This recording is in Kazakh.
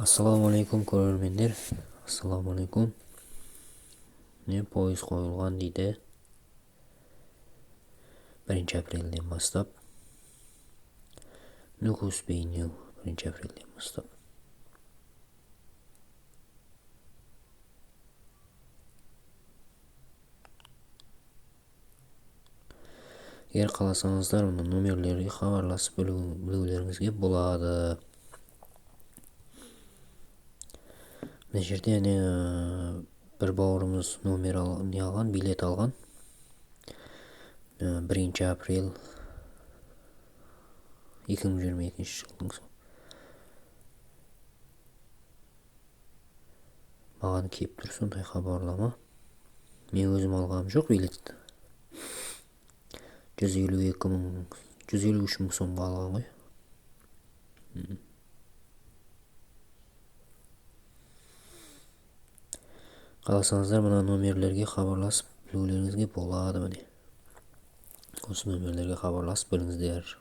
ассалаумағалейкум көрермендер. Ассалаумағалейкум міне пойыз қойылған дейді. Бірінші апрельден бастап. Нугус бейнеу бірінші апрельден бастап. Егер қаласаңыздар мына номерлерге хабарласып білулеріңізге болады. Мына жерде әне бір бауырымыз номер ал, не алған билет алған. Бірінші апрель 2022 жылдың маған келіп тұр сондай хабарлама. Мен өзім алғаным жоқ билетті. Жүз елу екі мың жүз елу үш мың сомға алған ғой. Қаласаңыздар мына номерлерге хабарласып білулеріңізге болады міне. Осы номерлерге хабарласып біліңіздер.